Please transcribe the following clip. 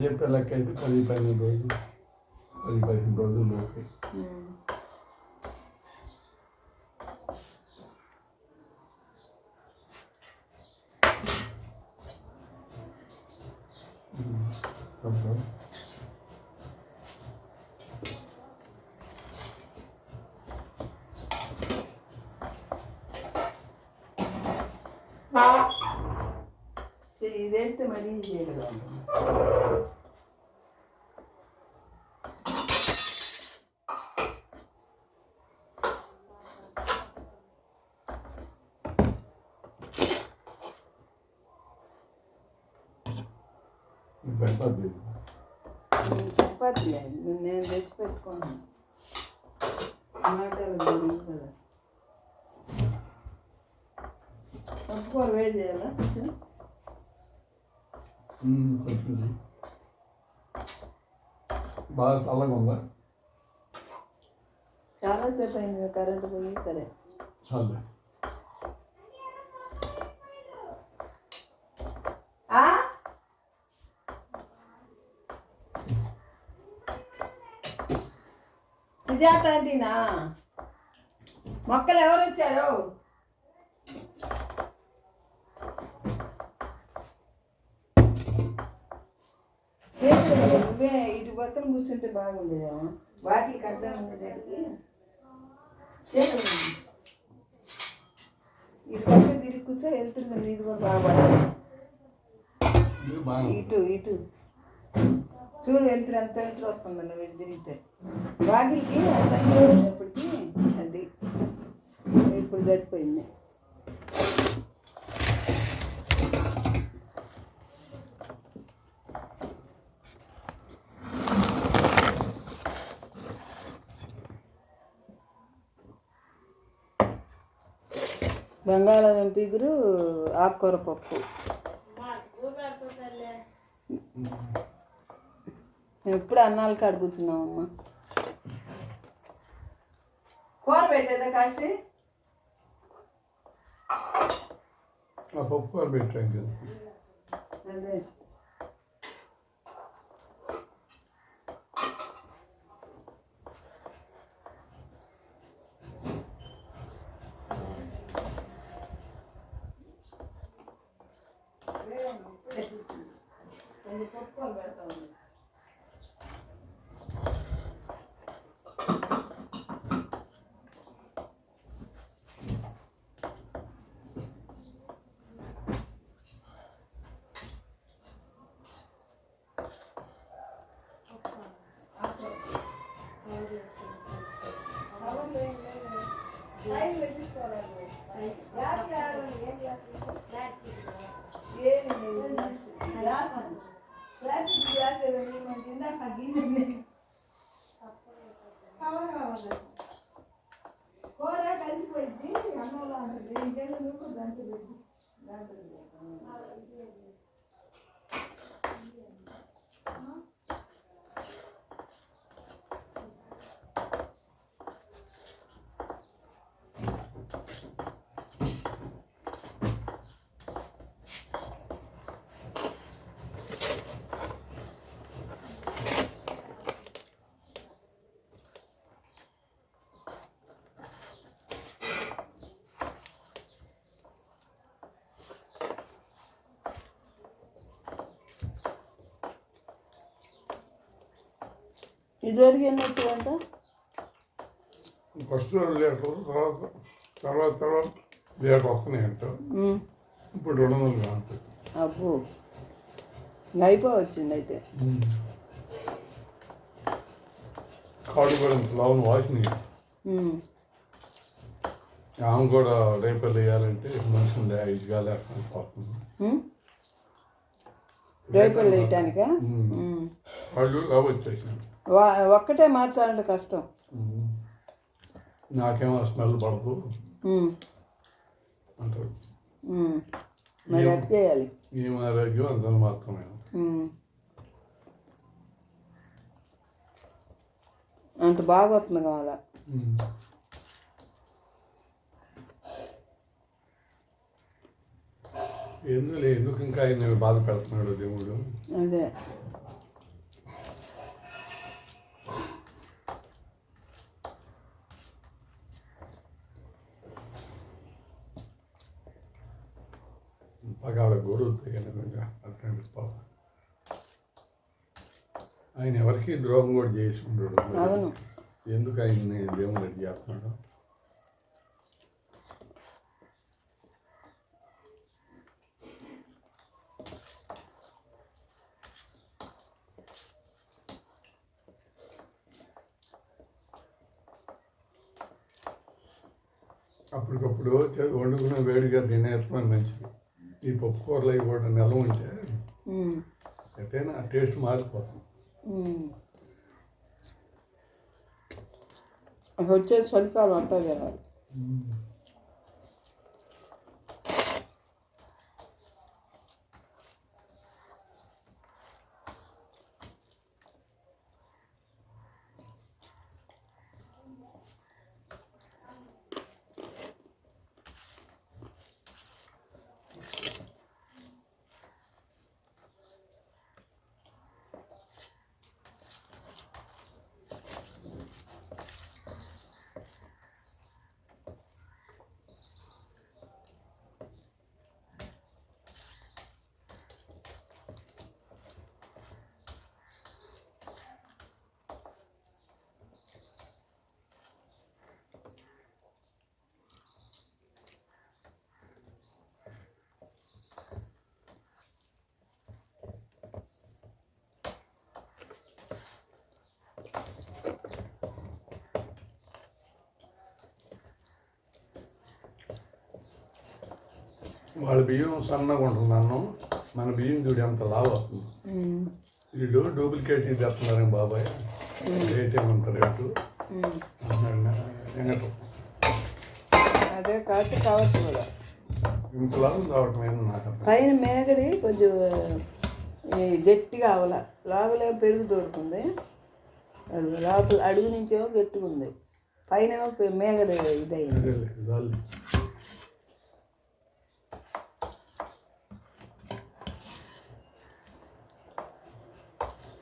చెప్పే లెక్క అయితే పది పదిహేను రోజులు పది పదిహేను రోజులు లోపే తప్ప సరే, ఇది వేస్తే మరీ చేయగలరా సరిపోద్ది చపాతీలే నేను తెచ్చి పెట్టుకున్నాను టమాటాలు గురించి కదా పప్పుకూర వేడి చేయాలా కొంచెం ఉమ్, కొంచెం చెయ్యి. బాగా చల్లగా ఉందా? చాలాసేపు అయింది కరెంట్ పోయి సరే. చాలే. ఆ? సుజాత ఆంటీనా? మొక్కలు ఎవరు వచ్చారు? నువ్వే ఇటు పక్కన కూర్చుంటే బాగుండేదేమో. వాటికి అడ్డం ఉండేదానికి చేతులు ఇటు పక్కన తిరిగి కూర్చో వెళ్తుంది ఇది కూడా బాగుపడాలి. ఇటు ఇటు. చూడు వెళ్తురు ఎంత వెళ్తురు వస్తుంది నువ్వు ఇటు తిరిగితే. వాకిలికి అర్థం వచ్చినప్పటికీ అది ఇప్పుడు సరిపోయింది. బంగాళాదుంప ఇగురు ఆకుకూర పప్పు. ఎప్పుడు అన్నాలు కాడ కూర్చున్నాం అమ్మ కూర పెట్టేదా కాసి పప్పు కూర పెట్టాం కదా. అదే కూర కలిసిపోయింది అన్నంలో ఉంటుంది ఇంకేదో నువ్వు దాంట్లో పెట్టి దాంట్లో ఇదివరకు ఎన్ని వచ్చాయంట ఫస్ట్ లీటర్ తర్వాత తర్వాత తర్వాత లీటర్ వస్తున్నాయి అంట. ఇప్పుడు రెండు వందలు కావాలి అబ్బో. అయిపో వచ్చింది అయితే. కాడు కూడా లావును వాసిన ఉమ్. ఆమె కూడా రేపలు వేయాలంటే మనిషిని ఇదిగా లేకుండా పోతుంది? రేపులు వేయటానికా. వాళ్ళు లావు వచ్చేసింది వా- ఒక్కటే మార్చాలంటే కష్టం. నాకేమో స్మెల్ పడదు. ఉమ్. అంటారు ఉమ్. మరి అది చేయాలి. ఏం ఆరోగ్యం అంత మాత్రమే. అంత బాగా వస్తుంది కావాలా. ఎందుకు ఎందుకు ఇంకా ఆయన బాధ పెడుతున్నాడు దేవుడు? అదే. అక్కడ గురువుతాయి కొంచెం అట్లాంటి పాపం. ఆయన ఎవరికి ద్రోహం కూడా చేసి ఉండడు. ఎందుకు ఆయన్ని దేవుడు రెడ్డి చేస్తున్నాడు? అప్పటికప్పుడు వండుకున్న వేడిగా తినేస్తాం మంచిది. ఈ పప్పు కూరలు అవి కూడా నిల్వ ఉంటే ఎట్టైనా టేస్ట్ మారిపోతుంది. ఉమ్. వచ్చేది చలికాలం అంటారు కదా వాళ్ళ బియ్యం సన్నగా ఉంటున్నాను మన బియ్యం చూడు ఎంత లావు. వీళ్ళు డూప్లికేట్ ఇది తెస్తున్నారేం బాబాయ్? రేట్. ఏమంత రేటు. ఎంగటం అదే కాదు. కావచ్చు కూడా ఏంది నాకు అర్థం. పైన మేగడి కొంచెం గట్టిగా అవల లోపల పెరుగు దొరుకుతుంది లోపల అడుగు నుంచేమో గట్టిగా ఉంది పైన మేగడి ఇదయింది. ఇదాలే.